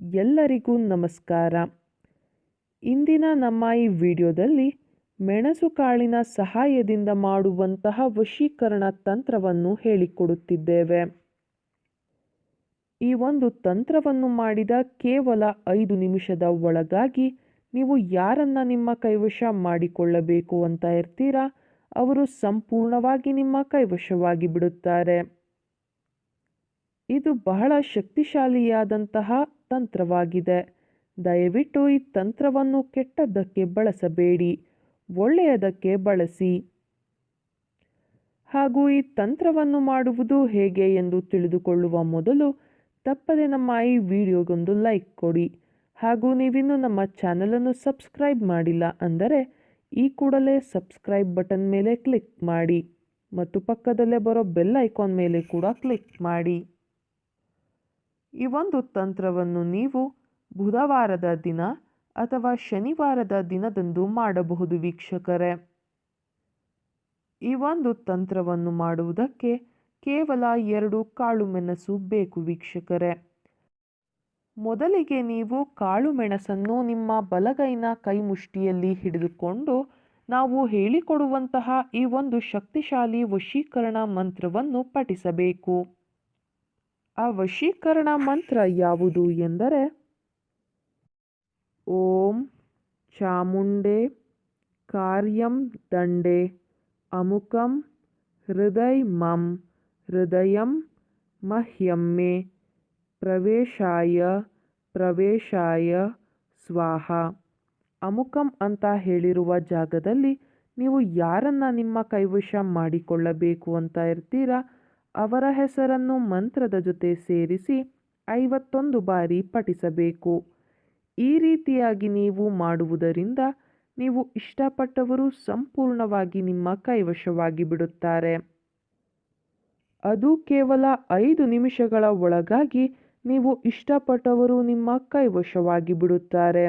ಎಲ್ಲರಿಗೂ ನಮಸ್ಕಾರ. ಇಂದಿನ ನಮ್ಮ ಈ ವಿಡಿಯೋದಲ್ಲಿ ಮೆಣಸು ಕಾಳಿನ ಸಹಾಯದಿಂದ ಮಾಡುವಂತಹ ವಶೀಕರಣ ತಂತ್ರವನ್ನು ಹೇಳಿಕೊಡುತ್ತಿದ್ದೇವೆ. ಈ ಒಂದು ತಂತ್ರವನ್ನು ಮಾಡಿದ ಕೇವಲ ಐದು ನಿಮಿಷದ ಒಳಗಾಗಿ ನೀವು ಯಾರನ್ನ ನಿಮ್ಮ ಕೈವಶ ಮಾಡಿಕೊಳ್ಳಬೇಕು ಅಂತ ಇರ್ತೀರಾ? ಅವರು ಸಂಪೂರ್ಣವಾಗಿ ನಿಮ್ಮ ಕೈವಶವಾಗಿ ಬಿಡುತ್ತಾರೆ. ಇದು ಬಹಳ ಶಕ್ತಿಶಾಲಿಯಾದಂತಹ ತಂತ್ರವಾಗಿದೆ. ದಯವಿಟ್ಟು ಈ ತಂತ್ರವನ್ನು ಕೆಟ್ಟದ್ದಕ್ಕೆ ಬಳಸಬೇಡಿ. ಒಳ್ಳೆಯದಕ್ಕೆ ಬಳಸಿ. ಹಾಗೂ ಈ ತಂತ್ರವನ್ನು ಮಾಡುವುದು ಹೇಗೆ ಎಂದು ತಿಳಿದುಕೊಳ್ಳುವ ಮೊದಲು ತಪ್ಪದೆ ನಮ್ಮ ಈ ವಿಡಿಯೋಗೊಂದು ಲೈಕ್ ಕೊಡಿ. ಹಾಗೂ ನೀವಿನ್ನೂ ನಮ್ಮ ಚಾನಲನ್ನು ಸಬ್ಸ್ಕ್ರೈಬ್ ಮಾಡಿಲ್ಲ ಅಂದರೆ ಈ ಕೂಡಲೇ ಸಬ್ಸ್ಕ್ರೈಬ್ ಬಟನ್ ಮೇಲೆ ಕ್ಲಿಕ್ ಮಾಡಿ. ಮತ್ತು ಪಕ್ಕದಲ್ಲೇ ಬರೋ ಬೆಲ್ ಐಕಾನ್ ಮೇಲೆ ಕೂಡ ಕ್ಲಿಕ್ ಮಾಡಿ. ಈ ಒಂದು ತಂತ್ರವನ್ನು ನೀವು ಬುಧವಾರದ ದಿನ ಅಥವಾ ಶನಿವಾರದ ದಿನದಂದು ಮಾಡಬಹುದು ವೀಕ್ಷಕರೇ. ಈ ಒಂದು ತಂತ್ರವನ್ನು ಮಾಡುವುದಕ್ಕೆ ಕೇವಲ ಎರಡು ಕಾಳು ಮೆಣಸು ಬೇಕು ವೀಕ್ಷಕರೇ. ಮೊದಲಿಗೆ ನೀವು ಕಾಳು ಮೆಣಸನ್ನು ನಿಮ್ಮ ಬಲಗೈನ ಕೈ ಮುಷ್ಟಿಯಲ್ಲಿ ಹಿಡಿದುಕೊಂಡು ನಾವು ಹೇಳಿಕೊಡುವಂತಹ ಈ ಒಂದು ಶಕ್ತಿಶಾಲಿ ವಶೀಕರಣ ಮಂತ್ರವನ್ನು ಪಠಿಸಬೇಕು. ಆ ವಶೀಕರಣ ಮಂತ್ರ ಯಾವುದು ಎಂದರೆ, ಓಂ ಚಾಮುಂಡೆ ಕಾರ್ಯಂ ದಂಡೆ ಅಮುಕಂ ಹೃದಯ ಮಂ ಹೃದಯಂ ಮಹ್ಯಮ್ಮೆ ಪ್ರವೇಶಾಯ ಪ್ರವೇಶಾಯ ಸ್ವಾಹ. ಅಮುಕಂ ಅಂತ ಹೇಳಿರುವ ಜಾಗದಲ್ಲಿ ನೀವು ಯಾರನ್ನ ನಿಮ್ಮ ಕೈವಶ ಮಾಡಿಕೊಳ್ಳಬೇಕು ಅಂತ ಇರ್ತೀರಾ? ಅವರ ಹೆಸರನ್ನು ಮಂತ್ರದ ಜೊತೆ ಸೇರಿಸಿ ಐವತ್ತೊಂದು ಬಾರಿ ಪಠಿಸಬೇಕು. ಈ ರೀತಿಯಾಗಿ ನೀವು ಮಾಡುವುದರಿಂದ ನೀವು ಇಷ್ಟಪಟ್ಟವರು ಸಂಪೂರ್ಣವಾಗಿ ನಿಮ್ಮ ಕೈವಶವಾಗಿ ಬಿಡುತ್ತಾರೆ. ಅದು ಕೇವಲ ಐದು ನಿಮಿಷಗಳ ಒಳಗಾಗಿ ನೀವು ಇಷ್ಟಪಟ್ಟವರು ನಿಮ್ಮ ಕೈವಶವಾಗಿ ಬಿಡುತ್ತಾರೆ.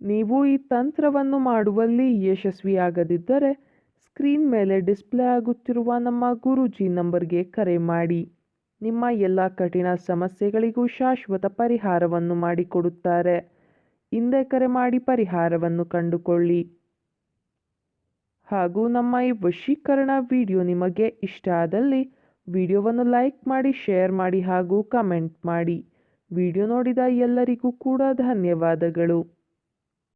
ನೀವು ಈ ತಂತ್ರವನ್ನು ಮಾಡುವಲ್ಲಿ ಯಶಸ್ವಿಯಾಗದಿದ್ದರೆ ಸ್ಕ್ರೀನ್ ಮೇಲೆ ಡಿಸ್ಪ್ಲೇ ಆಗುತ್ತಿರುವ ನಮ್ಮ ಗುರೂಜಿ ನಂಬರ್ಗೆ ಕರೆ ಮಾಡಿ. ನಿಮ್ಮ ಎಲ್ಲ ಕಠಿಣ ಸಮಸ್ಯೆಗಳಿಗೂ ಶಾಶ್ವತ ಪರಿಹಾರವನ್ನು ಮಾಡಿಕೊಡುತ್ತಾರೆ. ಹಿಂದೆ ಕರೆ ಮಾಡಿ ಪರಿಹಾರವನ್ನು ಕಂಡುಕೊಳ್ಳಿ. ಹಾಗೂ ನಮ್ಮ ಈ ವಶೀಕರಣ ವಿಡಿಯೋ ನಿಮಗೆ ಇಷ್ಟ ಆದಲ್ಲಿ ವಿಡಿಯೋವನ್ನು ಲೈಕ್ ಮಾಡಿ, ಶೇರ್ ಮಾಡಿ ಹಾಗೂ ಕಮೆಂಟ್ ಮಾಡಿ. ವಿಡಿಯೋ ನೋಡಿದ ಎಲ್ಲರಿಗೂ ಕೂಡ ಧನ್ಯವಾದಗಳು.